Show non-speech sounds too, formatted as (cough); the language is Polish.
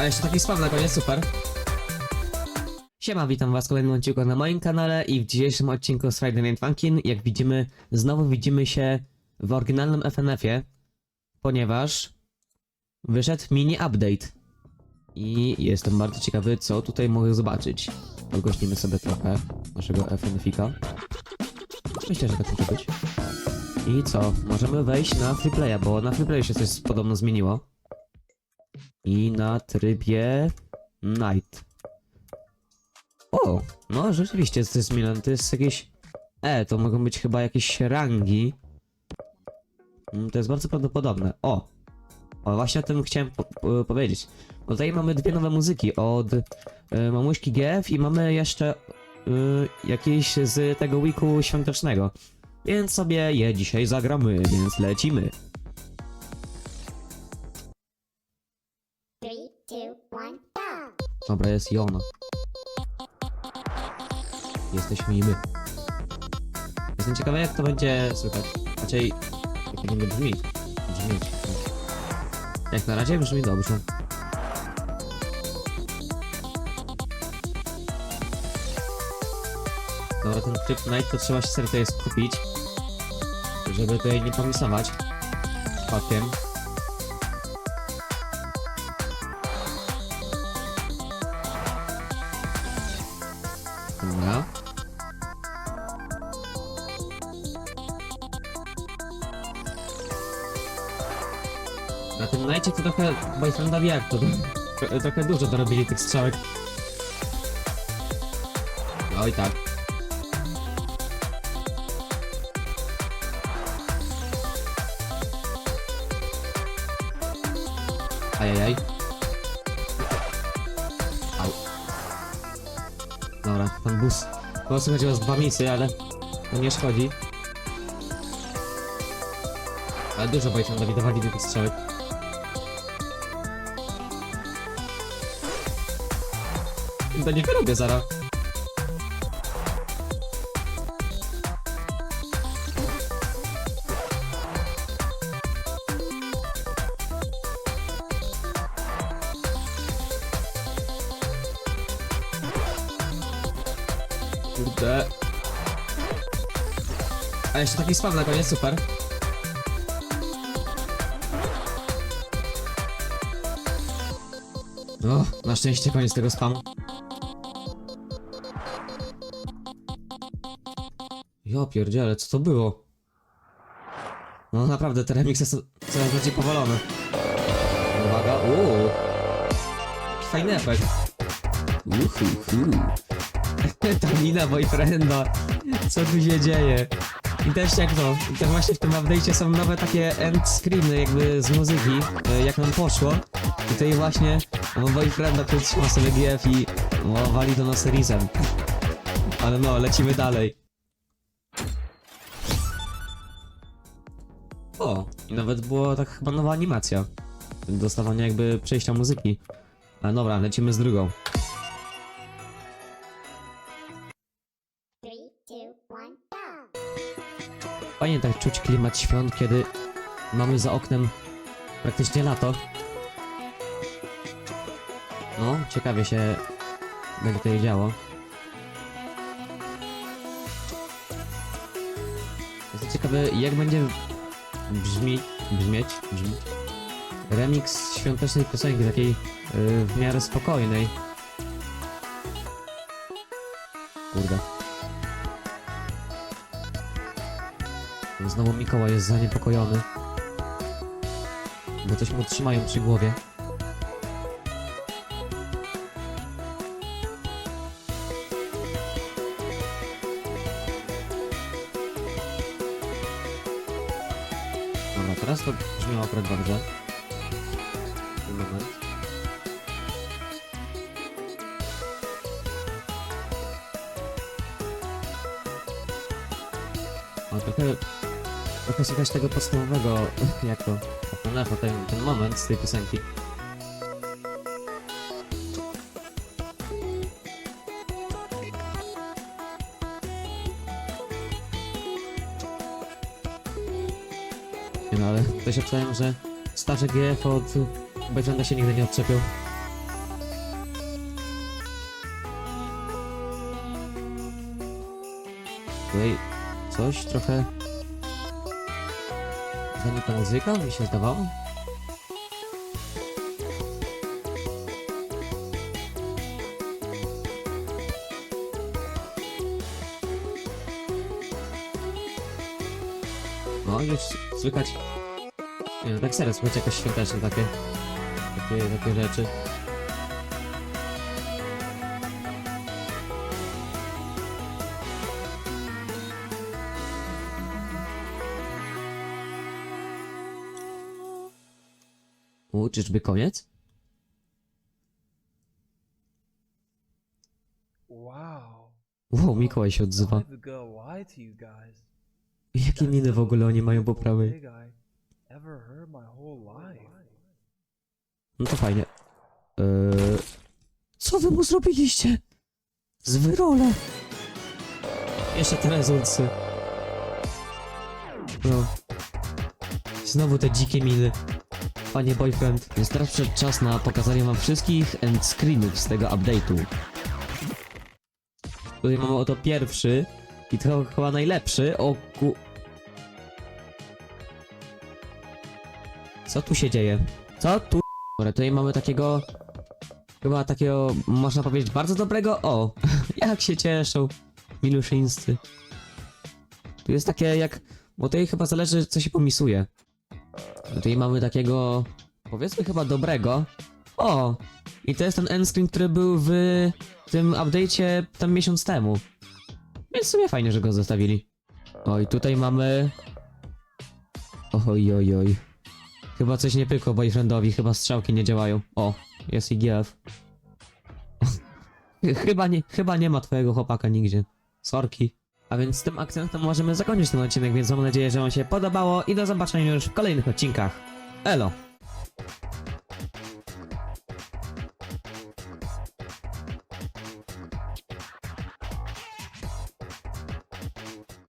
A jeszcze taki spam na koniec, super. Siema, witam was w kolejnym odcinku na moim kanale i w dzisiejszym odcinku z Friday Night Funkin', jak widzimy, znowu widzimy się w oryginalnym FNF-ie, ponieważ wyszedł mini update. I jestem bardzo ciekawy, co tutaj mogę zobaczyć. Podgłośnimy sobie trochę naszego FNF-ika. Myślę, że tak może być. I co? Możemy wejść na freeplaya, bo na freeplayu się coś podobno zmieniło. I na trybie Night. O, no rzeczywiście to jest zmienione. To jest jakieś. E, to mogą być chyba jakieś rangi. Mm, To jest bardzo prawdopodobne. O! O, właśnie o tym chciałem po po powiedzieć. Bo tutaj mamy dwie nowe muzyki od y, Mamuśki GF i mamy jeszcze y, jakieś z tego weeku świątecznego. Więc sobie je dzisiaj zagramy, więc lecimy. Dobra, jest i ona. Jesteśmy i my. Jestem ciekawy jak to będzie słychać. Raczej jak to będzie brzmieć. Brzmieć. Jak na razie brzmi dobrze. Dobra, ten tryb night to trzeba się sobie tutaj skupić. Żeby tutaj nie pomisować. Przypadkiem. Dobra. Na tym najcie to trochę boyfrienda tro- trochę dużo dorobili tych strzałek. Oj tak. Ajajaj. Dobra, pan bus. Prostu chodziło z dwa misy, ale to nie szkodzi. Ale dużo bajtądowi dawali do tych strzałek. To nie wyrobię zaraz. Kurde. A jeszcze taki spam na koniec, super. O, na szczęście koniec tego spamu. Jo pierdziele, co to było? No naprawdę, te remiksy są coraz bardziej powolone. Uwaga, uuu. Fajny efekt. Uhuhu. Ta (laughs) mina boyfrienda. Co tu się dzieje? I też jak to, i też właśnie w tym update'cie są nowe takie end screeny jakby z muzyki, e, jak nam poszło. I tutaj właśnie mam boyfrienda, który trzyma sobie GF i o, wali do nas Rizem. Ale no, lecimy dalej. O, i nawet była tak chyba nowa animacja. Dostawania jakby przejścia muzyki. Ale dobra, lecimy z drugą. Fajnie tak czuć klimat świąt, kiedy mamy za oknem praktycznie lato. No, ciekawie się będzie tutaj działo. Jestem ciekawy, jak będzie brzmi, brzmieć, brzmi, remix świątecznej piosenki, takiej yy, w miarę spokojnej. Znowu Mikołaj jest zaniepokojony. Bo coś mu trzymają przy głowie. Dobra, teraz to brzmiało akurat dobrze. Ten moment. O, trochę posłuchać tego podstawowego, (laughs) jak to, na ten, ten moment z tej piosenki. Nie no, ale doświadczałem, że starze GF od Bajlanda się nigdy nie odczepiał. Tutaj coś trochę Zanika muzyka, mi się zdawało. No, już słychać... Nie no, tak serio, słychać jakoś świąteczne takie... Takie, takie rzeczy. Czyżby koniec? Wow. Wow, Mikołaj się odzywa. Jakie miny w ogóle oni mają po prawej? No to fajnie. Eee, co wy mu zrobiliście? Z wyrole. Jeszcze te rezulcy. No. Znowu te dzikie miny. Panie boyfriend. Więc teraz przyszedł czas na pokazanie wam wszystkich end screenów z tego update'u. Tutaj mamy oto pierwszy i to chyba najlepszy. O ku... Co tu się dzieje? Co tu Dobra, tutaj mamy takiego. Chyba takiego, można powiedzieć, bardzo dobrego. O! (laughs) Jak się cieszą miluszyńscy. Tu jest takie jak. Bo tutaj chyba zależy, co się pomisuje. Tutaj mamy takiego. Powiedzmy chyba dobrego. O! I to jest ten endscreen, który był w tym update'cie tam miesiąc temu. Więc w sumie fajnie, że go zostawili. O, i tutaj mamy. Oj, oj, oj. Chyba coś nie pykło boyfriendowi, chyba strzałki nie działają. O, jest IGF. (laughs) chyba, nie, chyba nie ma twojego chłopaka nigdzie. Sorki. A więc z tym akcentem możemy zakończyć ten odcinek, więc mam nadzieję, że wam się podobało i do zobaczenia już w kolejnych odcinkach. Elo!